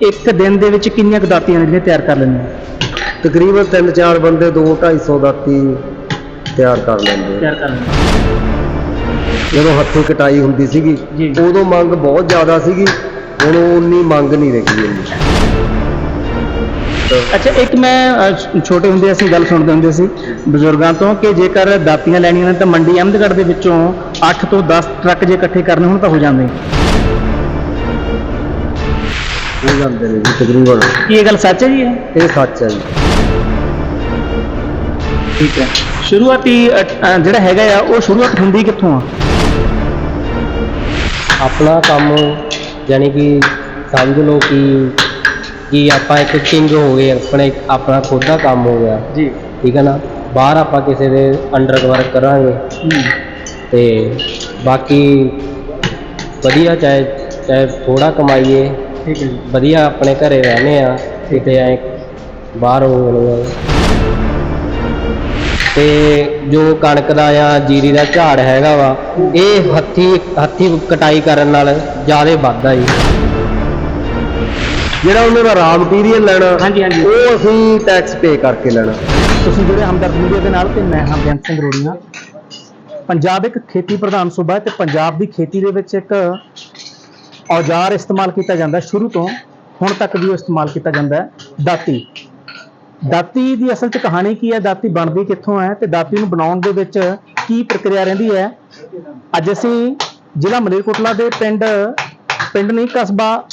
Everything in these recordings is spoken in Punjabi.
ਇੱਕ ਦਿਨ ਦੇ ਵਿੱਚ ਕਿੰਨੀਆਂ ਕੁ ਦਾਤੀਆਂ ਜਿਹੜੀਆਂ ਤਿਆਰ ਕਰ ਲੈਂਦੇ ਹੋ ਤਕਰੀਬਨ 3-4 ਬੰਦੇ 2-250 ਦਾਤੀ ਤਿਆਰ ਕਰ ਲੈਂਦੇ ਆ। ਤਿਆਰ ਕਰ ਲੈਂਦੇ ਜਦੋਂ ਹੱਥੀਂ ਕਟਾਈ ਹੁੰਦੀ ਸੀਗੀ ਜੀ। ਉਦੋਂ ਮੰਗ ਬਹੁਤ ਜ਼ਿਆਦਾ ਸੀਗੀ ਹੁਣ ਉਨੀ ਮੰਗ ਨਹੀਂ ਰਹੀ ਇੰਨੀ ਅੱਛਾ ਇੱਕ ਮੈਂ ਛ- ਛੋਟੇ ਹੁੰਦੇ ਅਸੀਂ ਗੱਲ ਸੁਣਦੇ ਹੁੰਦੇ ਸੀ ਬਜ਼ੁਰਗਾਂ ਤੋਂ ਕਿ ਜੇਕਰ ਦਾਤੀਆਂ ਲੈਣੀਆਂ ਨੇ ਤਾਂ ਮੰਡੀ ਅਹਿਮਦਗੜ੍ਹ ਦੇ ਵਿੱਚੋਂ 8 ਤੋਂ 10 ਟਰੱਕ ਜੇ ਇਕੱਠੇ ਕਰਨੇ ਹੋਣ ਤਾਂ ਹੋ ਜਾਂਦੇ ਹੋ ਜਾਂਦੇ ਨੇ ਜੀ ਤਕਰੀਬਨ? ਕੀ ਇਹ ਗੱਲ ਸੱਚ ਹੈ ਜੀ ਇਹ? ਇਹ ਸੱਚ ਹੈ ਜੀ। ਠੀਕ ਹੈ। ਸ਼ੁਰੂਆਤੀ ਅ, ਅ, ਜਿਹੜਾ ਹੈਗਾ ਆ ਉਹ ਸ਼ੁਰੂਆਤ ਹੁੰਦੀ ਕਿੱਥੋਂ ਆ? ਆਪਣਾ ਕੰਮ ਯਾਨੀ ਕਿ ਸਮਝ ਲਓ ਕਿ ਕਿ ਆਪਾਂ ਇੱਕ ਕਿੰਗ ਹੋ ਗਏ ਆਪਣੇ ਆਪਣਾ ਖੁਦ ਦਾ ਕੰਮ ਹੋ ਗਿਆ। ਜੀ। ਠੀਕ ਹੈ ਨਾ? ਬਾਹਰ ਆਪਾਂ ਕਿਸੇ ਦੇ ਅੰਡਰ ਵਰਕ ਕਰਾਂਗੇ ਤੇ ਬਾਕੀ ਵਧੀਆ ਚਾਹੇ ਚਾਹੇ ਥੋੜਾ ਕਮਾਈਏ ਠੀਕ ਹੈ ਜੀ ਵਧੀਆ ਆਪਣੇ ਘਰੇ ਰਹਨੇ ਆ ਕਿਤੇ ਐ ਬਾਹਰ ਹੋਣਗੇ ਤੇ ਜੋ ਕਣਕ ਦਾ ਜਾਂ ਜੀਰੀ ਦਾ ਝਾੜ ਹੈਗਾ ਵਾ ਇਹ ਹੱਥੀ ਹੱਥੀ ਕਟਾਈ ਕਰਨ ਨਾਲ ਜ਼ਿਆਦਾ ਵੱਧਦਾ ਜੀ। ਜਿਹੜਾ ਉਹਨਾਂ ਦਾ ਰਾ ਮਟੀਰੀਅਲ ਲੈਣਾ ਹਾਂਜੀ, ਹਾਂਜੀ। ਉਹ ਅਸੀਂ ਟੈਕਸ ਪੇ ਕਰਕੇ ਲੈਣਾ। ਤੁਸੀਂ ਜਿਹੜੇ ਹਮਦਰਦ ਮੀਡੀਆ ਦੇ ਨਾਲ ਤੇ ਮੈਂ ਹਾਂ ਬੇਅੰਤ ਸਿੰਘ ਰੋੜੀਆਂ। ਪੰਜਾਬ ਇੱਕ ਖੇਤੀ ਪ੍ਰਧਾਨ ਸੂਬਾ ਹੈ ਤੇ ਪੰਜਾਬ ਦੀ ਖੇਤੀ ਦੇ ਵਿੱਚ ਇੱਕ ਔਜ਼ਾਰ ਇਸਤੇਮਾਲ ਕੀਤਾ ਜਾਂਦਾ ਸ਼ੁਰੂ ਤੋਂ, ਹੁਣ ਤੱਕ ਵੀ ਉਹ ਇਸਤੇਮਾਲ ਕੀਤਾ ਜਾਂਦਾ ਦਾਤੀ। ਦਾਤੀ ਦੀ ਅਸਲ 'ਚ ਕਹਾਣੀ ਕੀ ਹੈ? ਦਾਤੀ ਬਣਦੀ ਕਿੱਥੋਂ ਹੈ ਤੇ ਦਾਤੀ ਨੂੰ ਬਣਾਉਣ ਦੇ ਵਿੱਚ ਕੀ ਪ੍ਰਕਿਰਿਆ ਰਹਿੰਦੀ ਹੈ? ਅੱਜ ਅਸੀਂ ਜ਼ਿਲ੍ਹਾ ਮਲੇਰਕੋਟਲਾ ਦੇ ਪਿੰਡ ਪਿੰਡ ਨਹੀਂ, ਕਸਬਾ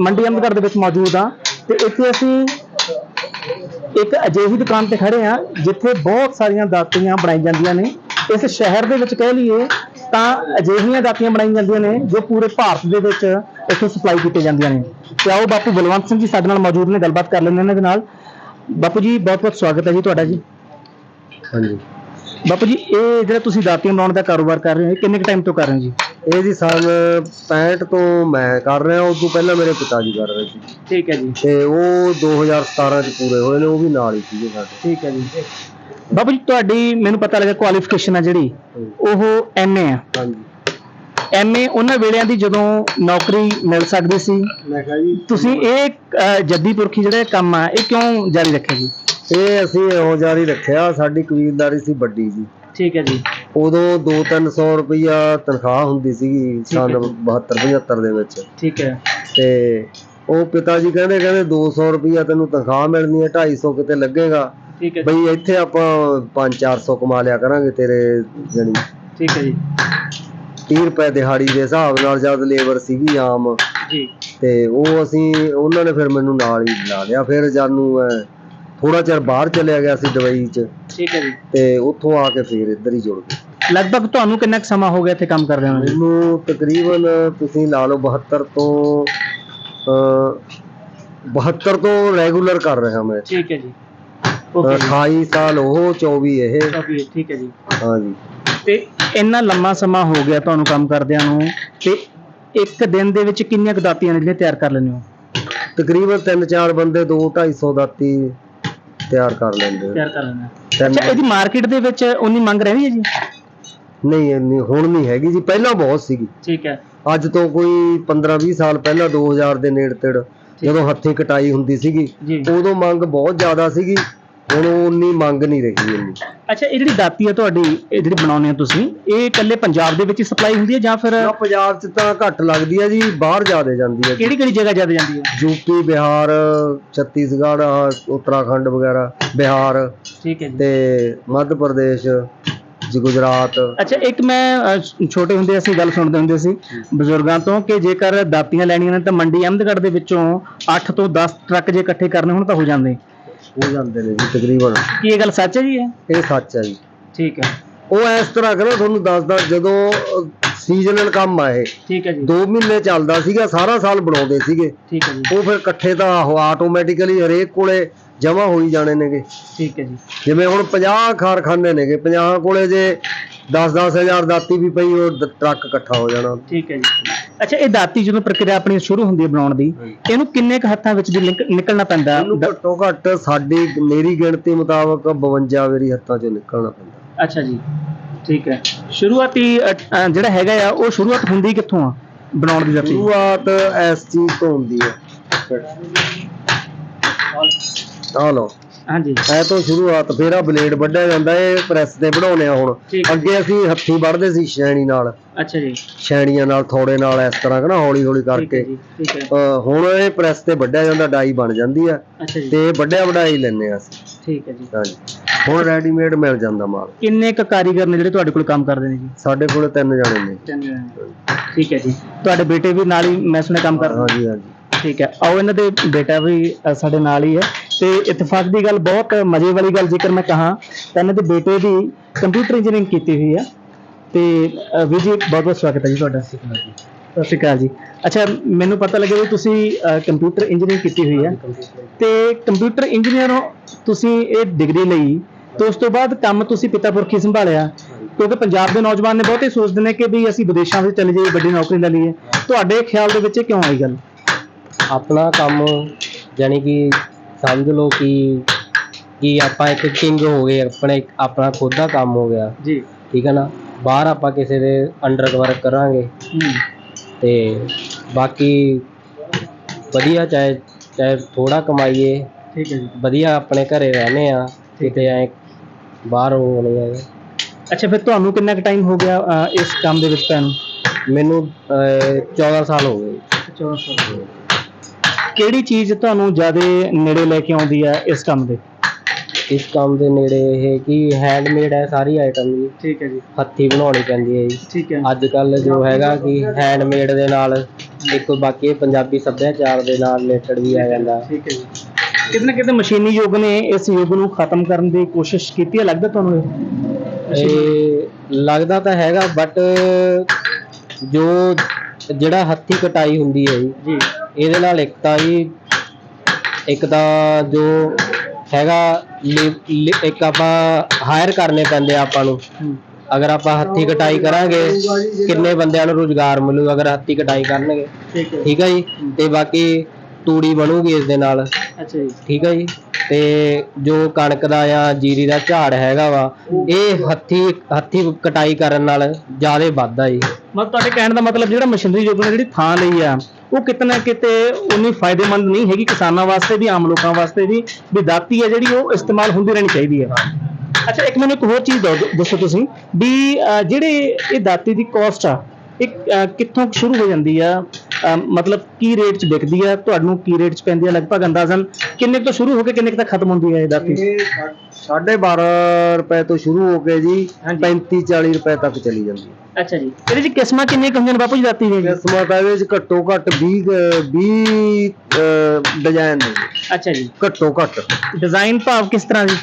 ਮੰਡੀ ਅਹਿਮਦਗੜ੍ਹ ਦੇ ਵਿੱਚ ਮੌਜੂਦ ਹਾਂ ਤੇ ਇੱਥੇ ਅਸੀਂ ਇੱਕ ਅਜਿਹੀ ਦੁਕਾਨ ਤੇ ਖੜੇ ਆ ਜਿੱਥੇ ਬਹੁਤ ਸਾਰੀਆਂ ਦਾਤੀਆਂ ਬਣਾਈ ਜਾਂਦੀਆਂ ਨੇ। ਇਸ ਸ਼ਹਿਰ ਦੇ ਵਿੱਚ ਕਹਿ ਲਈਏ ਤਾਂ ਅਜਿਹੀਆਂ ਦਾਤੀਆਂ ਬਣਾਈ ਜਾਂਦੀਆਂ ਨੇ ਜੋ ਪੂਰੇ ਭਾਰਤ ਦੇ ਵਿੱਚ ਇੱਥੋਂ ਸਪਲਾਈ ਕੀਤੀਆਂ ਜਾਂਦੀਆਂ ਨੇ। ਤੇ ਆਓ ਬਾਪੂ ਬਲਵੰਤ ਸਿੰਘ ਜੀ ਸਾਡੇ ਨਾਲ ਮੌਜੂਦ ਨੇ ਗੱਲਬਾਤ ਕਰ ਲੈਂਦੇ ਇਹਨਾਂ ਦੇ ਨਾਲ। ਬਾਪੂ ਜੀ ਬਹੁਤ ਬਹੁਤ ਸਵਾਗਤ ਹੈ ਜੀ ਤੁਹਾਡਾ ਜੀ। ਹਾਂਜੀ। ਬਾਪੂ ਜੀ ਇਹ ਜਿਹੜਾ ਤੁਸੀਂ ਦਾਤੀਆਂ ਬਣਾਉਣ ਦਾ ਕਾਰੋਬਾਰ ਕਰ ਰਹੇ ਹੋ ਇਹ ਕਿੰਨੇ ਕੁ ਟਾਈਮ ਤੋਂ ਕਰ ਰਹੇ ਹੋ ਜੀ? ਇਹ ਜੀ ਸਾਲ 65 ਤੋਂ ਮੈਂ ਕਰ ਰਿਹਾ ਉਸ ਤੋਂ ਪਹਿਲਾਂ ਮੇਰੇ ਪਿਤਾ ਜੀ ਕਰ ਰਹੇ ਸੀ। ਠੀਕ ਹੈ ਜੀ। ਤੇ ਉਹ 2017 ਚ ਪੂਰੇ ਹੋਏ ਨੇ ਉਹ ਵੀ ਨਾਲ ਹੀ ਸੀਗੇ ਸਾਡੇ। ਠੀਕ ਹੈ ਜੀ। ਬਾਪੂ ਜੀ ਤੁਹਾਡੀ ਮੈਨੂੰ ਪਤਾ ਲੱਗਾ ਕੁਆਲੀਫਿਕੇਸ਼ਨ ਹੈ ਜਿਹੜੀ ਉਹ ਐਮਏ ਆ। ਹਾਂਜੀ। ਐਮਏ ਉਹਨਾਂ ਵੇਲਿਆਂ ਦੀ ਜਦੋਂ ਨੌਕਰੀ ਮਿਲ ਸਕਦੀ ਸੀ? ਮੈਂ ਕਿਹਾ ਜੀ ਤੁਸੀਂ ਇਹ ਅਹ, ਜੱਦੀ ਪੁਰਖੀ ਜਿਹੜਾ ਕੰਮ ਆ ਇਹ ਕਿਉਂ ਜਾਰੀ ਰੱਖਿਆ ਜੀ? ਇਹ ਅਸੀਂ ਇਹੋ ਜਾਰੀ ਰੱਖਿਆ ਸਾਡੀ ਕਬੀਲਦਾਰੀ ਸੀ ਵੱਡੀ ਜੀ। ਠੀਕ ਹੈ ਜੀ। ਉਦੋਂ 2-300 ਰੁਪਈਆ ਤਨਖਾਹ ਹੁੰਦੀ ਸੀਗੀ ਸਨ ਜੀ। 72-75 ਦੇ ਵਿੱਚ। ਠੀਕ ਹੈ। ਤੇ ਉਹ ਪਿਤਾ ਜੀ ਕਹਿੰਦੇ ਕਹਿੰਦੇ 200 ਰੁਪਈਆ ਤੈਨੂੰ ਤਨਖਾਹ ਮਿਲਣੀ ਹੈ 250 ਕਿਤੇ ਲੱਗੇਗਾ। ਠੀਕ ਹੈ ਬਈ ਇੱਥੇ ਆਪਾਂ 5-400 ਕਮਾ ਲਿਆ ਕਰਾਂਗੇ ਤੇਰੇ ਜਣੀ ਠੀਕ ਹੈ ਜੀ। 30 ਰੁਪਏ ਦਿਹਾੜੀ ਦੇ ਹਿਸਾਬ ਨਾਲ ਜਦ ਲੇਬਰ ਸੀਗੀ ਆਮ ਜੀ। ਤੇ ਉਹ ਅਸੀਂ ਉਹਨਾਂ ਨੇ ਫਿਰ ਮੈਨੂੰ ਨਾਲ ਹੀ ਲਾ ਲਿਆ। ਫਿਰ ਜਦ ਨੂੰ ਥੋੜਾ ਚਿਰ ਬਾਹਰ ਚਲਿਆ ਗਿਆ ਸੀ ਦੁਬਈ 'ਚ ਠੀਕ ਹੈ ਜੀ। ਤੇ ਉੱਥੋਂ ਆ ਕੇ ਫਿਰ ਇੱਧਰ ਹੀ ਜੁੜ ਗਏ। ਲਗਭਗ ਤੁਹਾਨੂੰ ਕਿੰਨਾ ਕੁ ਸਮਾਂ ਹੋ ਗਿਆ ਇੱਥੇ ਕੰਮ ਕਰਦੇ ਹੋਏ? ਮੈਨੂੰ ਤਕਰੀਬਨ ਤੁਸੀਂ ਲਾ ਲਓ 72 ਤੋਂ ਅਹ, 72 ਤੋਂ ਰੈਗੂਲਰ ਕਰ ਰਿਹਾ ਮੈਂ। ਠੀਕ ਹੈ ਜੀ। 28 ਸਾਲ ਉਹ 24 ਇਹ। ਜੀ ਠੀਕ ਹੈ ਜੀ। ਹਾਂਜੀ। ਤੇ ਇੰਨਾ ਲੰਮਾ ਸਮਾਂ ਹੋ ਗਿਆ ਤੁਹਾਨੂੰ ਕੰਮ ਕਰਦਿਆਂ ਨੂੰ ਤੇ ਇੱਕ ਦਿਨ ਦੇ ਵਿੱਚ ਕਿੰਨੀਆਂ ਕੁ ਦਾਤੀਆਂ ਨੇ ਜਿਹੜੀਆਂ ਤਿਆਰ ਕਰ ਲੈਂਦੇ ਹੋ? ਤਕਰੀਬਨ 3-4 ਬੰਦੇ 2-250 ਦਾਤੀ ਤਿਆਰ ਕਰ ਲੈਂਦੇ। ਤਿਆਰ ਕਰ ਲੈਂਦੇ ਅੱਛਾ ਇਹਦੀ ਮਾਰਕੀਟ ਦੇ ਵਿੱਚ ਉਨੀ ਮੰਗ ਰਹਿੰਦੀ ਹੈ ਜੀ? ਨਹੀਂ ਇੰਨੀ ਹੁਣ ਨਹੀਂ ਹੈਗੀ ਜੀ ਪਹਿਲਾਂ ਬਹੁਤ ਸੀਗੀ। ਠੀਕ ਹੈ। ਅੱਜ ਤੋਂ ਕੋਈ 15-20 ਸਾਲ ਪਹਿਲਾਂ 2000 ਦੇ ਨੇੜੇ ਤੇੜ ਜਦੋਂ ਹੱਥੀਂ ਕਟਾਈ ਹੁੰਦੀ ਸੀਗੀ ਜੀ। ਉਦੋਂ ਮੰਗ ਬਹੁਤ ਜ਼ਿਆਦਾ ਸੀਗੀ। ਹੁਣ ਉਨੀ ਮੰਗ ਨਹੀਂ ਰਹੀ ਇੰਨੀ। ਅੱਛਾ ਇਹ ਜਿਹੜੀ ਦਾਤੀ ਹੈ ਤੁਹਾਡੀ ਇਹ ਜਿਹੜੀ ਬਣਾਉਂਦੇ ਹੋ ਤੁਸੀਂ ਇਹ ਇਕੱਲੇ ਪੰਜਾਬ ਦੇ ਵਿੱਚ ਹੀ ਸਪਲਾਈ ਹੁੰਦੀ ਹੈ ਜਾਂ ਫਿਰ ਨਾ ਪੰਜਾਬ 'ਚ ਤਾਂ ਘੱਟ ਲੱਗਦੀ ਹੈ ਜੀ ਬਾਹਰ ਜ਼ਿਆਦਾ ਜਾਂਦੀ ਹੈ ਕਿਹੜੀ ਕਿਹੜੀ ਜਗ੍ਹਾ ਜ਼ਿਆਦਾ ਜਾਂਦੀ ਹੈ? ਯੂਪੀ ਬਿਹਾਰ ਛੱਤੀਸਗੜ੍ਹ ਆਹ ਉੱਤਰਾਖੰਡ ਵਗੈਰਾ ਬਿਹਾਰ ਠੀਕ ਹੈ ਜੀ। ਤੇ ਮੱਧ ਪ੍ਰਦੇਸ਼ ਜੀ ਗੁਜਰਾਤ। ਅੱਛਾ ਇੱਕ ਮੈਂ ਛ- ਛੋਟੇ ਹੁੰਦੇ ਅਸੀਂ ਗੱਲ ਸੁਣਦੇ ਹੁੰਦੇ ਸੀ ਬਜ਼ੁਰਗਾਂ ਤੋਂ ਕਿ ਜੇਕਰ ਦਾਤੀਆਂ ਲੈਣੀਆਂ ਨੇ ਤਾਂ ਮੰਡੀ ਅਹਿਮਦਗੜ੍ਹ ਦੇ ਵਿੱਚੋਂ 8 ਤੋਂ 10 ਟਰੱਕ ਜੇ ਇਕੱਠੇ ਕਰਨੇ ਹੋਣ ਤਾਂ ਹੋ ਜਾਂਦੇ। ਹੋ ਜਾਂਦੇ ਨੇ ਜੀ ਤਕਰੀਬਨ। ਕੀ ਇਹ ਗੱਲ ਸੱਚ ਹੈ ਜੀ ਇਹ? ਇਹ ਸੱਚ ਹੈ ਜੀ। ਠੀਕ ਹੈ। ਉਹ ਇਸ ਤਰ੍ਹਾਂ ਕਰੋ ਤੁਹਾਨੂੰ ਦੱਸਦਾ ਜਦੋਂ ਸੀਜ਼ਨਲ ਕੰਮ ਆ ਇਹ ਠੀਕ ਹੈ ਜੀ। 2 ਮਹੀਨੇ ਚੱਲਦਾ ਸੀਗਾ ਸਾਰਾ ਸਾਲ ਬਣਾਉਂਦੇ ਸੀਗੇ। ਠੀਕ ਹੈ ਜੀ। ਉਹ ਫਿਰ ਇਕੱਠੇ ਤਾਂ ਆਟੋਮੈਟਿਕਲੀ ਹਰੇਕ ਕੋਲੇ ਜਮਾ ਹੋਈ ਜਾਣੇ ਨੇਗੇ। ਠੀਕ ਹੈ ਜੀ। ਜਿਵੇਂ ਹੁਣ 50 ਕਾਰਖਾਨੇ ਨੇਗੇ 50 ਕੋਲੇ ਜੇ 10-10 ਹਜ਼ਾਰ ਦਾਤੀ ਵੀ ਪਈ ਉਹ ਟਰੱਕ ਇਕੱਠਾ ਹੋ ਜਾਣਾ। ਠੀਕ ਹੈ ਜੀ। ਅੱਛਾ ਇਹ ਦਾਤੀ ਜਦੋਂ ਪ੍ਰਕਿਰਿਆ ਆਪਣੀ ਸ਼ੁਰੂ ਹੁੰਦੀ ਹੈ ਬਣਾਉਣ ਦੀ ਇਹਨੂੰ ਕਿੰਨੇ ਕੁ ਹੱਥਾਂ ਵਿੱਚ ਦੀ ਨਿਕ- ਨਿਕਲਣਾ ਪੈਂਦਾ? ਇਹਨੂੰ ਘੱਟੋ ਘੱਟ ਸਾਡੀ ਮੇਰੀ ਗਿਣਤੀ ਮੁਤਾਬਕ 52 ਵਾਰੀ ਹੱਥਾਂ ਚੋਂ ਨਿਕਲਣਾ ਪੈਂਦਾ। ਅੱਛਾ ਜੀ। ਠੀਕ ਹੈ। ਸ਼ੁਰੂਆਤੀ ਅ, ਅ, ਜਿਹੜਾ ਹੈਗਾ ਆ ਉਹ ਸ਼ੁਰੂਆਤ ਹੁੰਦੀ ਕਿੱਥੋਂ ਆ ਬਣਾਉਣ ਦੀ ਦਾਤੀ ਸ਼ੁਰੂਆਤ ਇਸ ਚੀਜ਼ ਤੋਂ ਹੁੰਦੀ ਹੈ। ਆ ਲਓ। ਹਾਂਜੀ। ਐ ਤੋਂ ਸ਼ੁਰੂਆਤ ਫੇਰ ਆ ਬਲੇਡ ਵੱਢਿਆ ਜਾਂਦਾ ਇਹ ਪ੍ਰੈਸ ਤੇ ਬਣਾਉਣੇ ਆ ਹੁਣ। ਠੀਕ ਹੈ। ਅੱਗੇ ਅਸੀਂ ਹੱਥੀ ਵੱਢਦੇ ਸੀ ਛੈਣੀ ਨਾਲ। ਅੱਛਾ ਜੀ। ਛੈਣੀਆਂ ਨਾਲ ਥੋੜੇ ਨਾਲ ਇਸ ਤਰ੍ਹਾਂ ਕਿ ਨਾ ਹੌਲੀ ਹੌਲੀ ਹੈ ਕਰਕੇ। ਜੀ ਠੀਕ ਹੈ। ਅਹ ਹੁਣ ਇਹ ਪ੍ਰੈਸ ਤੇ ਵੱਢਿਆ ਜਾਂਦਾ ਡਾਈ ਬਣ ਜਾਂਦੀ ਆ। ਅੱਛਾ ਜੀ। ਤੇ ਵੱਡਿਆ ਵਡਾਈ ਲੈਨੇ ਆ ਅਸੀਂ। ਠੀਕ ਹੈ ਜੀ। ਹਾਂਜੀ। ਹੁਣ ਰੈਡੀਮੇਡ ਮਿਲ ਜਾਂਦਾ ਮਾਲ। ਕਿੰਨੇ ਕ ਕਾਰੀਗਰ ਨੇ ਜਿਹੜੇ ਤੁਹਾਡੇ ਕੋਲ ਕੰਮ ਕਰਦੇ ਨੇ ਜੀ? ਸਾਡੇ ਕੋਲ ਤਿੰਨ ਜਣੇ ਨੇ। ਠੀਕ ਹੈ ਜੀ। ਤੁਹਾਡੇ ਬੇਟੇ ਵੀ ਨਾਲ ਹੀ ਮੈਂ ਸੁਣਿਆ ਕੰਮ ਕਰਦੇ ਹਾਂਜੀ ਹਾਂਜੀ। ਠੀਕ ਹੈ। ਆਓ ਇਹਨਾਂ ਦੇ ਬੇਟਾ ਵੀ ਅ, ਸਾਡੇ ਨਾਲ ਹੀ ਹੈ। ਤੇ ਇਤਫਾਕ ਦੀ ਗੱਲ ਬਹੁਤ ਮਜ਼ੇ ਵਾਲੀ ਗੱਲ ਜੇਕਰ ਮੈਂ ਕਹਾਂ, ਤਾਂ ਇਹਨਾਂ ਦੇ ਬੇਟੇ ਦੀ ਕੰਪਿਊਟਰ ਇੰਜੀਨੀਅਰਿੰਗ ਕੀਤੀ ਹੋਈ ਹੈ ਤੇ ਵੀਰ ਜੀ, ਬਹੁਤ ਬਹੁਤ ਸਵਾਗਤ ਹੈ ਜੀ ਤੁਹਾਡਾ। ਸਤਿ ਸ਼੍ਰੀ ਅਕਾਲ ਜੀ। ਅੱਛਾ, ਮੈਨੂੰ ਪਤਾ ਲੱਗਿਆ ਵੀ ਤੁਸੀਂ ਕੰਪਿਊਟਰ ਇੰਜੀਨੀਅਰਿੰਗ ਕੀਤੀ ਹੋਈ ਹੈ ਤੇ ਕੰਪਿਊਟਰ ਇੰਜੀਨੀਅਰ ਤੁਸੀਂ ਇਹ ਡਿਗਰੀ ਲਈ, ਤੇ ਉਸ ਤੋਂ ਬਾਅਦ ਕੰਮ ਤੁਸੀਂ ਪਿਤਾ ਪੁਰਖੀ ਸੰਭਾਲਿਆ। ਕਿਉਂਕਿ ਪੰਜਾਬ ਦੇ ਨੌਜਵਾਨ ਨੇ ਬਹੁਤੇ ਸੋਚਦੇ ਨੇ ਕਿ ਵੀ ਅਸੀਂ ਵਿਦੇਸ਼ਾਂ ਵਿੱਚ ਚਲੇ ਜਾਈਏ, ਵੱਡੀ ਨੌਕਰੀ ਲੈ ਲਈਏ। ਤੁਹਾਡੇ ਖਿਆਲ ਦੇ ਵਿੱਚ ਇਹ ਕਿਉਂ ਆਈ ਗੱਲ? ਆਪਣਾ ਕੰਮ, ਜਾਣੀ ਕਿ ਸਮਝ ਲਓ ਕਿ ਕਿ ਆਪਾਂ ਇੱਕ ਕਿੰਗ ਹੋ ਗਏ ਆਪਣੇ ਆਪਣਾ ਖੁਦ ਦਾ ਕੰਮ ਹੋ ਗਿਆ। ਜੀ। ਠੀਕ ਹੈ ਨਾ? ਬਾਹਰ ਆਪਾਂ ਕਿਸੇ ਦੇ ਅੰਡਰ ਵਰਕ ਕਰਾਂਗੇ। ਹੂੰ। ਤੇ ਬਾਕੀ ਵਧੀਆ ਚਾਹੇ ਚਾਹੇ ਥੋੜਾ ਕਮਾਈਏ ਠੀਕ ਹੈ ਜੀ। ਵਧੀਆ ਆਪਣੇ ਘਰੇ ਰਹਨੇ ਆ ਕਿਤੇ ਐ ਬਾਹਰ ਹੋ ਨਹੀਂ ਹੈਗੇ। ਅੱਛਾ ਫਿਰ ਤੁਹਾਨੂੰ ਕਿੰਨਾ ਕੁ ਟਾਈਮ ਹੋ ਗਿਆ ਅ, ਇਸ ਕੰਮ ਦੇ ਵਿੱਚ ਪੈਣ ਮੈਨੂੰ ਅਹ, 14 ਸਾਲ ਹੋ ਗਏ। 14 ਸਾਲ। ਕਿਹੜੀ ਚੀਜ਼ ਤੁਹਾਨੂੰ ਜ਼ਿਆਦਾ ਨੇੜੇ ਲੈ ਕੇ ਆਉਂਦੀ ਹੈ ਇਸ ਕੰਮ ਦੇ? ਇਸ ਕੰਮ ਦੇ ਨੇੜੇ ਇਹ ਕਿ ਹੈਂਡਮੇਡ ਹੈ ਸਾਰੀ ਆਈਟਮ ਜੀ। ਠੀਕ ਹੈ ਜੀ। ਹੱਥੀ ਬਣਾਉਣੀ ਪੈਂਦੀ ਹੈ ਜੀ। ਠੀਕ ਹੈ। ਅੱਜ ਕੱਲ ਜੋ ਹੈਗਾ ਕਿ ਹੈਂਡਮੇਡ ਦੇ ਨਾਲ ਇੱਕ ਬਾਕੀ ਪੰਜਾਬੀ ਸੱਭਿਆਚਾਰ ਦੇ ਨਾਲ ਰਿਲੇਟਡ ਵੀ ਆ ਜਾਂਦਾ। ਠੀਕ ਹੈ ਜੀ। ਕਿਤੇ ਨਾ ਕਿਤੇ ਮਸ਼ੀਨੀ ਯੁੱਗ ਨੇ ਇਸ ਯੁੱਗ ਨੂੰ ਖਤਮ ਕਰਨ ਦੀ ਕੋਸ਼ਿਸ਼ ਕੀਤੀ ਹੈ? ਲੱਗਦਾ ਤੁਹਾਨੂੰ ਇਹ? ਇਹ ਲੱਗਦਾ ਤਾਂ ਹੈਗਾ ਬਟ ਜੋ ਜਿਹੜਾ ਹੱਥੀ ਕਟਾਈ ਹੁੰਦੀ ਹੈ ਜੀ ਜੀ। ਇਹਦੇ ਨਾਲ ਇੱਕ ਤਾਂ ਜੀ ਇੱਕ ਤਾਂ ਜੋ ਹੈਗਾ ਇੱਕ ਆਪਾਂ ਹਾਇਰ ਕਰਨੇ ਪੈਂਦੇ ਆ ਆਪਾਂ ਨੂੰ। ਅਗਰ ਆਪਾਂ ਹੱਥੀ ਕਟਾਈ ਕਰਾਂਗੇ ਕਿੰਨੇ ਬੰਦਿਆਂ ਨੂੰ ਰੋਜ਼ਗਾਰ ਮਿਲੂ ਅਗਰ ਹੱਥੀ ਕਟਾਈ ਕਰਨਗੇ। ਠੀਕ ਹੈ। ਜੀ? ਤੇ ਬਾਕੀ ਤੂੜੀ ਬਣੂਗੀ ਇਸ ਦੇ ਨਾਲ। ਅੱਛਾ ਜੀ। ਠੀਕ ਹੈ ਜੀ? ਤੇ ਜੋ ਕਣਕ ਦਾ ਜਾਂ ਜੀਰੀ ਦਾ ਝਾੜ ਹੈਗਾ ਵਾ ਇਹ ਹੱਥੀ ਹੱਥੀ ਕਟਾਈ ਕਰਨ ਨਾਲ ਜ਼ਿਆਦਾ ਵੱਧਦਾ ਜੀ। ਮਤਲਬ ਤੁਹਾਡੇ ਕਹਿਣ ਦਾ ਮਤਲਬ ਜਿਹੜਾ ਮਸ਼ੀਨਰੀ ਯੁੱਗ ਨੇ ਜਿਹੜੀ ਥਾਂ ਲਈ ਆ ਉਹ ਕਿਤੇ ਨਾ ਕਿਤੇ ਉਨੀ ਫਾਇਦੇਮੰਦ ਨਹੀਂ ਹੈਗੀ ਕਿਸਾਨਾਂ ਵਾਸਤੇ ਵੀ ਆਮ ਲੋਕਾਂ ਵਾਸਤੇ ਵੀ ਵੀ ਦਾਤੀ ਹੈ ਜਿਹੜੀ ਉਹ ਇਸਤੇਮਾਲ ਹੁੰਦੀ ਰਹਿਣੀ ਚਾਹੀਦੀ ਹੈ। ਅੱਛਾ ਇੱਕ ਮੈਨੂੰ ਇੱਕ ਹੋਰ ਚੀਜ਼ ਦੱਸੋ ਤੁਸੀਂ ਵੀ ਜਿਹੜੇ ਇਹ ਦਾਤੀ ਦੀ ਕਾਸਟ ਆ ਇਹ ਕਿੱਥੋਂ ਸ਼ੁਰੂ ਹੋ ਜਾਂਦੀ ਆ? ਮਤਲਬ ਕੀ ਰੇਟ 'ਚ ਵਿਕਦੀ ਆ? ਤੁਹਾਨੂੰ ਕੀ ਰੇਟ 'ਚ ਪੈਂਦੀ ਆ? ਲਗਭਗ ਅੰਦਾਜ਼ਨ ਕਿੰਨੇ ਤੋਂ ਸ਼ੁਰੂ ਹੋ ਕੇ ਕਿੰਨੇ ਤੱਕ ਖਤਮ ਹੁੰਦੀ ਹੈ ਇਹ ਦਾਤੀ? ਇਹ ਸਾਢੇ 12 ਰੁਪਏ ਤੋਂ ਸ਼ੁਰੂ ਹੋ ਕੇ ਜੀ ਹਾਂਜੀ। 35 40 ਰੁਪਏ ਤੱਕ ਚਲੀ ਜਾਂਦੀ ਹੈ ਅੱਛਾ ਜੀ। ਇਹਦੇ 'ਚ ਕਿਸਮਾਂ ਕਿੰਨੀਆਂ ਕੁ ਹੁੰਦੀਆਂ ਨੇ ਬਾਪੂ ਜੀ ਦਾਤੀ ਦੀਆਂ? ਜੀ? ਕਿਸਮਾਂ ਤਾਂ ਇਹਦੇ ਵਿੱਚ ਘੱਟੋ ਘੱਟ 20 ਕੁ- 20 ਅਹ, ਡਿਜ਼ਾਈਨ ਨੇ। ਅੱਛਾ ਜੀ। ਘੱਟੋ ਘੱਟ। ਡਿਜ਼ਾਈਨ ਭਾਵ ਕਿਸ ਤਰ੍ਹਾਂ ਜੀ?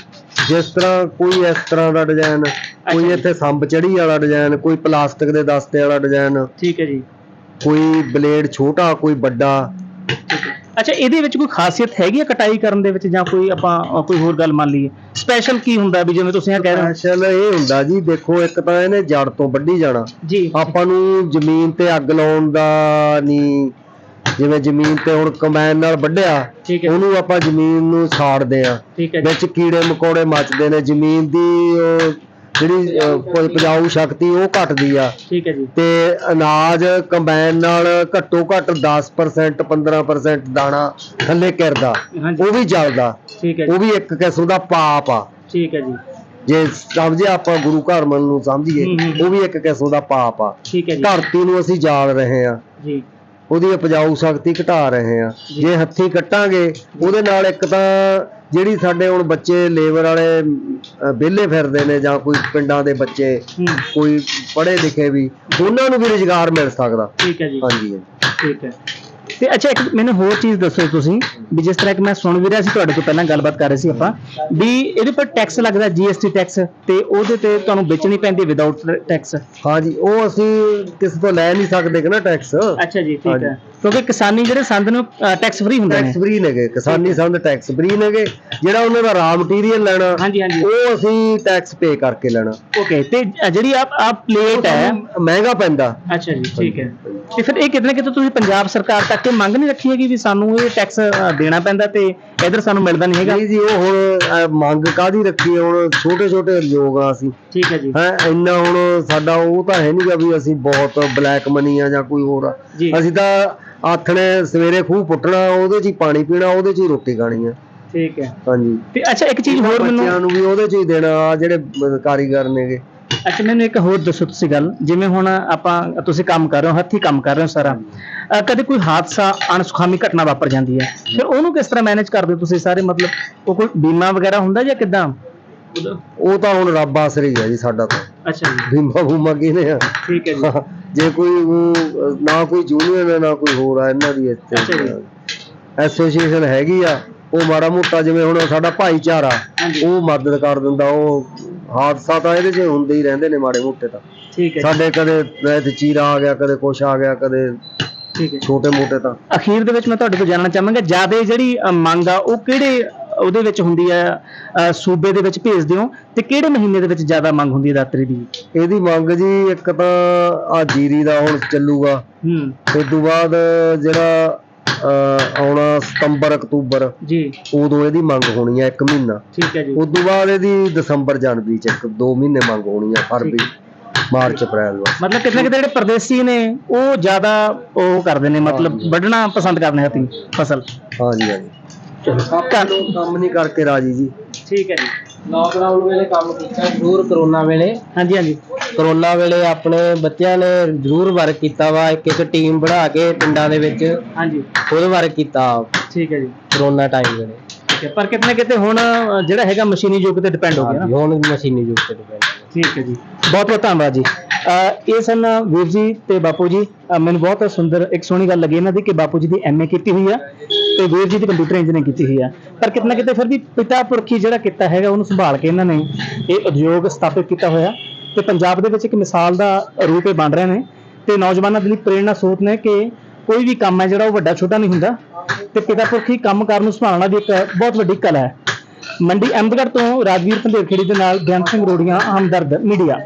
ਜਿਸ ਤਰ੍ਹਾਂ ਕੋਈ ਇਸ ਤਰ੍ਹਾਂ ਦਾ ਡਿਜ਼ਾਈਨ ਕੋਈ ਜੀ। ਇੱਥੇ ਸੰਬ ਚੜੀ ਵਾਲਾ ਡਿਜ਼ਾਈਨ ਕੋਈ ਪਲਾਸਟਿਕ ਦੇ ਦਸਤੇ ਵਾਲਾ ਡਿਜ਼ਾਈਨ ਠੀਕ ਹੈ ਜੀ। ਕੋਈ ਬਲੇਡ ਛੋਟਾ ਕੋਈ ਵੱਡਾ। ਅੱਛਾ ਇਹਦੇ ਵਿੱਚ ਕੋਈ ਖਾਸੀਅਤ ਹੈਗੀ ਆ ਕਟਾਈ ਕਰਨ ਦੇ ਵਿੱਚ ਜਾਂ ਕੋਈ ਆਪਾਂ ਕੋਈ ਹੋਰ ਗੱਲ ਮੰਨ ਲਈਏ? ਸਪੈਸ਼ਲ ਕੀ ਹੁੰਦਾ ਵੀ ਜਿਵੇਂ ਤੁਸੀਂ ਇਹ ਕਹਿ ਰਹੇ ਹੋ? ਸਪੈਸ਼ਲ ਇਹ ਹੁੰਦਾ ਜੀ ਦੇਖੋ ਇੱਕ ਤਾਂ ਇਹਨੇ ਜੜ ਤੋਂ ਵੱਢੀ ਜਾਣਾ। ਜੀ। ਆਪਾਂ ਨੂੰ ਜ਼ਮੀਨ ਤੇ ਅੱਗ ਲਾਉਣ ਦਾ ਨਹੀਂ ਜਿਵੇਂ ਜ਼ਮੀਨ ਤੇ ਹੁਣ ਕੰਬਾਈਨ ਨਾਲ ਵੱਢਿਆ ਠੀਕ ਹੈ। ਉਹਨੂੰ ਆਪਾਂ ਜ਼ਮੀਨ ਨੂੰ ਸਾੜਦੇ ਆ ਠੀਕ ਹੈ ਜੀ। ਵਿੱਚ ਕੀੜੇ ਮਕੌੜੇ ਮੱਚਦੇ ਨੇ ਜ਼ਮੀਨ ਦੀ ਉਹ ਜਿਹੜੀ ਅਹ, ਪ- ਉਪਜਾਊ ਸ਼ਕਤੀ ਉਹ ਘਟਦੀ ਆ। ਠੀਕ ਹੈ ਜੀ। ਤੇ ਅਨਾਜ ਕੰਬਾਈਨ ਨਾਲ ਘੱਟੋ ਘੱਟ 10% 15% ਦਾਣਾ ਥੱਲੇ ਕਿਰਦਾ ਹਾਂਜੀ। ਉਹ ਵੀ ਜਲਦਾ। ਠੀਕ ਹੈ ਉਹ ਜੀ ਵੀ ਇੱਕ ਕਿਸਮ ਦਾ ਪਾਪ ਆ। ਠੀਕ ਹੈ ਜੀ। ਜੇ ਸਮਝੇ ਆਪਾਂ ਗੁਰੂ ਘਰ ਮਨ ਨੂੰ ਸਮਝੀਏ ਹੂੰ, ਹੂੰ। ਉਹ ਵੀ ਇੱਕ ਕਿਸਮ ਦਾ ਪਾਪ ਆ। ਠੀਕ ਹੈ ਜੀ। ਧਰਤੀ ਨੂੰ ਅਸੀਂ ਜਾਲ ਰਹੇ ਆ ਜੀ। ਉਹਦੀ ਉਪਜਾਊ ਸ਼ਕਤੀ ਘਟਾ ਰਹੇ ਆ ਜੀ। ਹੱਥੀ ਕੱਟਾਂਗੇ ਉਹਦੇ ਨਾਲ ਇੱਕ ਤਾਂ ਜਿਹੜੀ ਸਾਡੇ ਹੁਣ ਬੱਚੇ ਲੇਬਰ ਵਾਲੇ ਵਿਹਲੇ ਫਿਰਦੇ ਨੇ ਜਾਂ ਕੋਈ ਪਿੰਡਾਂ ਦੇ ਬੱਚੇ ਕੋਈ ਪੜ੍ਹੇ ਲਿਖੇ ਵੀ ਉਹਨਾਂ ਨੂੰ ਵੀ ਰੁਜ਼ਗਾਰ ਮਿਲ ਸਕਦਾ ਠੀਕ ਹੈ ਜੀ ਹਾਂਜੀ। ਠੀਕ ਹੈ ਤੇ ਅੱਛਾ ਇੱਕ ਮੈਨੂੰ ਹੋਰ ਚੀਜ਼ ਦੱਸੋ ਤੁਸੀਂ ਵੀ ਜਿਸ ਤਰ੍ਹਾਂ ਕਿ ਮੈਂ ਸੁਣ ਵੀ ਰਿਹਾ ਸੀ ਤੁਹਾਡੇ ਤੋਂ ਪਹਿਲਾਂ ਗੱਲਬਾਤ ਕਰ ਰਹੇ ਸੀ ਆਪਾਂ ਵੀ ਇਹਦੇ ਪਰ ਟੈਕਸ ਲੱਗਦਾ ਜੀਐਸਟੀ ਟੈਕਸ ਤੇ ਉਹਦੇ ਤੇ ਤੁਹਾਨੂੰ ਵੇਚਣੀ ਪੈਂਦੀ ਵਿਦਆਊਟ ਟੈਕਸ ਹਾਂਜੀ ਉਹ ਅਸੀਂ ਕਿਸੇ ਤੋਂ ਲੈ ਨਹੀਂ ਸਕਦੇ ਕਿ ਨਾ ਟੈਕਸ ਅੱਛਾ ਜੀ ਠੀਕ। ਹੈ। ਕਿਉਂਕਿ ਕਿਸਾਨੀ ਜਿਹੜੇ ਸੰਦ ਨੂੰ ਟੈਕਸ ਫ੍ਰੀ ਹੁੰਦੇ ਨੇ। ਟੈਕਸ ਫ੍ਰੀ ਨੇਗੇ ਕਿਸਾਨੀ ਸੰਦ ਟੈਕਸ ਫ੍ਰੀ ਨੇਗੇ ਜਿਹੜਾ ਉਹਨਾਂ ਦਾ ਰਾ ਮਟੀਰੀਅਲ ਲੈਣਾ ਹਾਂਜੀ ਹਾਂਜੀ। ਉਹ ਅਸੀਂ ਟੈਕਸ ਪੇ ਕਰਕੇ ਲੈਣਾ। ਓਕੇ ਤੇ ਜਿਹੜੀ ਆ ਆ ਪਲੇਟ ਹੈ। ਮਹਿੰਗਾ ਪੈਂਦਾ। ਅੱਛਾ ਜੀ ਠੀਕ ਹੈ। ਤੇ ਫਿਰ ਇਹ ਕਿਤੇ ਨਾ ਕਿਤੇ ਤੁਸੀਂ ਪੰਜਾਬ ਸਰਕਾਰ ਤੱਕ ਇਹ ਮੰਗ ਨਹੀਂ ਰੱਖੀ ਹੈਗੀ ਵੀ ਸਾਨੂੰ ਇਹ ਟੈਕਸ ਦੇਣਾ ਪੈਂਦਾ ਤੇ ਇਧਰ ਸਾਨੂੰ ਮਿਲਦਾ ਨਹੀਂ ਹੈਗਾ। ਨਹੀਂ ਜੀ ਉਹ ਹੁਣ ਅਹ, ਮੰਗ ਕਾਦੀ ਰੱਖੀ ਹੈ? ਹੁਣ ਛੋਟੇ ਛੋਟੇ ਉਦਯੋਗ ਆ ਅਸੀਂ। ਠੀਕ ਹੈ ਜੀ। ਹੈ ਇੰਨਾ ਹੁਣ ਸਾਡਾ ਉਹ ਤਾਂ ਹੈ ਨਹੀਂਗਾ ਵੀ ਅਸੀਂ ਬਹੁਤ ਬਲੈਕ ਮਨੀ ਆ ਜਾਂ ਕੋਈ ਹੋਰ ਆ। ਜੀ। ਅਸੀਂ ਤਾਂ ਆਥਣੇ ਸਵੇਰੇ ਖੂਹ ਪੁੱਟਣਾ ਉਹਦੇ 'ਚ ਹੀ ਪਾਣੀ ਪੀਣਾ ਉਹਦੇ 'ਚ ਹੀ ਰੋਟੀ ਖਾਣੀ ਆ। ਠੀਕ ਹੈ। ਹਾਂਜੀ। ਤੇ ਅੱਛਾ ਇੱਕ ਚੀਜ਼ ਹੋਰ ਮੈਨੂੰ ਬੱਚਿਆਂ ਨੂੰ ਵੀ ਉਹਦੇ 'ਚ ਹੀ ਦੇਣਾ ਆਹ ਜਿਹੜੇ ਅਹ, ਕਾਰੀਗਰ ਨੇਗੇ। ਅੱਛਾ ਮੈਨੂੰ ਇੱਕ ਹੋਰ ਦੱਸੋ ਤੁਸੀਂ ਗੱਲ ਜਿਵੇਂ ਹੁਣ ਆਪਾਂ ਤੁਸੀਂ ਕੰਮ ਕਰ ਰਹੇ ਹੋ ਹੱਥੀਂ ਕੰਮ ਕਰ ਰਹੇ ਹੋ ਸਾਰਾ ਅਹ ਕਦੇ ਕੋਈ ਹਾਦਸਾ ਅਣਸੁਖਾਵੀ ਘਟਨਾ ਵਾਪਰ ਜਾਂਦੀ ਹੈ? ਫਿਰ ਉਹਨੂੰ ਕਿਸ ਤਰ੍ਹਾਂ ਮੈਨੇਜ ਕਰਦੇ ਹੋ ਤੁਸੀਂ ਸਾਰੇ ਮਤਲਬ ਉਹ ਕੋਈ ਬੀਮਾ ਵਗੈਰਾ ਹੁੰਦਾ ਜਾਂ ਕਿਦਾਂ? ਉਹ ਤਾਂ ਹੁਣ ਰੱਬ ਆਸਰੇ ਹੀ ਆ ਜੀ ਸਾਡਾ ਤਾਂ। ਅੱਛਾ ਜੀ। ਬੀਮਾ ਬੂਮਾ ਕਿਹਨੇ ਆ? ਠੀਕ ਹੈ ਜੀ। ਜੇ ਕੋਈ ਉਹ, ਨਾ ਕੋਈ ਜੂਨੀਅਰ ਹੈ ਨਾ ਕੋਈ ਹੋਰ ਆ ਇਹਨਾਂ ਦੀ ਅੱਛਾ ਇੱਥੇ ਜੀ। ਐਸੋਸੀਏਸ਼ਨ ਹੈਗੀ ਆ ਉਹ ਮਾੜਾ ਮੋਟਾ ਜਿਵੇਂ ਹੁਣ ਸਾਡਾ ਭਾਈਚਾਰਾ ਹਾਂਜੀ। ਉਹ ਮਦਦ ਕਰ ਦਿੰਦਾ ਉਹ ਹਾਦਸਾ ਤਾਂ ਇਹਦੇ 'ਚ ਹੁੰਦੇ ਹੀ ਰਹਿੰਦੇ ਨੇ ਮਾੜੇ ਮੋਟੇ ਤਾਂ। ਠੀਕ ਹੈ ਸਾਡੇ ਕਦੇ ਇੱਥੇ ਚੀਰਾ ਆ ਗਿਆ ਕਦੇ ਕੁਛ ਆ ਗਿਆ ਕਦੇ ਠੀਕ ਹੈ। ਛੋਟੇ ਮੋਟੇ ਤਾਂ। ਅਖੀਰ ਦੇ ਵਿੱਚ ਮੈਂ ਤੁਹਾਡੇ ਤੋਂ ਜਾਣਨਾ ਚਾਹਾਂਗਾ ਜ਼ਿਆਦਾ ਜਿਹੜੀ ਅ, ਮੰਗ ਆ ਉਹ ਕਿਹੜੇ ਉਹਦੇ ਵਿੱਚ ਹੁੰਦੀ ਹੈ? ਅ, ਸੂਬੇ ਦੇ ਵਿੱਚ ਭੇਜਦੇ ਹੋ ਤੇ ਕਿਹੜੇ ਮਹੀਨੇ ਦੇ ਵਿੱਚ ਜ਼ਿਆਦਾ ਮੰਗ ਹੁੰਦੀ ਹੈ ਦਾਤਰੀ ਦੀ? ਇਹਦੀ ਮੰਗ ਜੀ ਇੱਕ ਤਾਂ ਆ ਜੀਰੀ ਦਾ ਹੁਣ ਚੱਲੂਗਾ। ਹੂੰ। ਉਸ ਤੋਂ ਬਾਅਦ ਜਿਹੜਾ ਅਹ, ਆਉਣਾ ਸਤੰਬਰ ਅਕਤੂਬਰ। ਜੀ। ਉਦੋਂ ਇਹਦੀ ਮੰਗ ਹੋਣੀ ਮਹੀਨਾ। ਠੀਕ ਹੈ ਜੀ। ਉਸ ਤੋਂ ਬਾਅਦ ਇਹਦੀ ਦਸੰਬਰ ਜਨਵਰੀ ਚ ਇੱਕ ਦੋ ਮਹੀਨੇ ਮੰਗ ਹੋਣੀ ਆ ਫਰਵਰੀ ਮਾਰਚ ਅਪ੍ਰੈਲ ਵਿੱਚ ਮਤਲਬ ਕਿਤੇ ਨਾ ਕਿਤੇ ਜਿਹੜੇ ਪਰਦੇਸੀ ਨੇ ਉਹ ਜ਼ਿਆਦਾ ਉਹ ਕਰਦੇ ਨੇ ਮਤਲਬ। ਵੱਢਣਾ ਪਸੰਦ ਕਰਦੇ ਨੇ ਹੱਥੀਂ ਫਸਲ। ਹਾਂਜੀ ਹਾਂਜੀ। ਕੰਮ ਨਹੀਂ ਕਰਕੇ ਰਾਜੀ ਜੀ। ਠੀਕ ਹੈ ਜੀ। ਲਾਕਡਾਊਨ ਵੇਲੇ ਕੰਮ ਕੀਤਾ ਜ਼ਰੂਰ ਕਰੋਨਾ ਵੇਲੇ। ਹਾਂਜੀ ਹਾਂਜੀ। ਕਰੋਨਾ ਵੇਲੇ ਆਪਣੇ ਬੱਚਿਆਂ ਨੇ ਜ਼ਰੂਰ ਵਰਕ ਕੀਤਾ ਵਾ ਇੱਕ ਇੱਕ ਟੀਮ ਬਣਾ ਕੇ ਪਿੰਡਾਂ ਦੇ ਵਿੱਚ ਹਾਂਜੀ। ਖੁਦ ਵਰਕ ਕੀਤਾ। ਠੀਕ ਹੈ ਜੀ। ਕਰੋਨਾ ਟਾਈਮ ਵੇਲੇ। ਠੀਕ ਹੈ ਪਰ ਕਿਤੇ ਨਾ ਕਿਤੇ ਹੁਣ ਅ, ਜਿਹੜਾ ਹੈਗਾ ਮਸ਼ੀਨੀ ਯੁੱਗ ਤੇ ਡਿਪੈਂਡ ਹੋ ਗਿਆ ਨਾ। ਹਾਂਜੀ, ਹੁਣ ਮਸ਼ੀਨੀ ਯੁੱਗ ਤੇ depend ਹੈ। ਠੀਕ ਹੈ ਜੀ। ਬਹੁਤ ਬਹੁਤ ਧੰਨਵਾਦ ਜੀ। ਅਹ ਇਹ ਸਨ ਵੀਰ ਜੀ ਤੇ ਬਾਪੂ ਜੀ। ਅਹ ਮੈਨੂੰ ਬਹੁਤ ਸੁੰਦਰ ਇੱਕ ਸੋਹਣੀ ਗੱਲ ਲੱਗੀ ਇਹਨਾਂ ਦੀ ਕਿ ਬਾਪੂ ਜੀ ਦੀ ਐਮਏ ਕੀਤੀ ਹੋਈ ਆ ਤੇ ਵੀਰ ਜੀ ਦੀ ਕੰਪਿਊਟਰ ਇੰਜੀਨੀਅਰਿੰਗ ਕੀਤੀ ਹੋਈ ਆ। ਪਰ ਕਿਤੇ ਨਾ ਕਿਤੇ ਫਿਰ ਵੀ ਪਿਤਾ ਪੁਰਖੀ ਜਿਹੜਾ ਕੀਤਾ ਹੈਗਾ ਉਹਨੂੰ ਸੰਭਾਲ ਕੇ ਇਹਨਾਂ ਨੇ ਇਹ ਉਦਯੋਗ ਸਥਾਪਿਤ ਕੀਤਾ ਹੋਇਆ। ਤੇ ਪੰਜਾਬ ਦੇ ਵਿੱਚ ਇੱਕ ਮਿਸਾਲ ਦਾ ਰੂਪ ਇਹ ਬਣ ਰਹੇ ਨੇ ਤੇ ਨੌਜਵਾਨਾਂ ਦੇ ਲਈ ਪ੍ਰੇਰਣਾ ਸਰੋਤ ਨੇ ਕਿ ਕੋਈ ਵੀ ਕੰਮ ਹੈ ਜਿਹੜਾ ਉਹ ਵੱਡਾ ਛੋਟਾ ਨਹੀਂ ਹੁੰਦਾ ਤੇ ਪਿਤਾ ਪੁਰਖੀ ਕੰਮ ਕਰਨ ਨੂੰ ਸੰਭਾਲਣਾ ਵੀ ਇੱਕ ਬਹੁਤ ਵੱਡੀ ਕਲਾ ਹੈ। ਮੰਡੀ ਅਹਿਮਦਗੜ੍ਹ ਤੋਂ ਰਾਜਵੀਰ ਪੰਧੇਰ ਦੇ ਨਾਲ ਗਿਆਨ ਸਿੰਘ ਰੋੜੀਆਂ ਹਮਦਰਦ ਮੀਡੀਆ।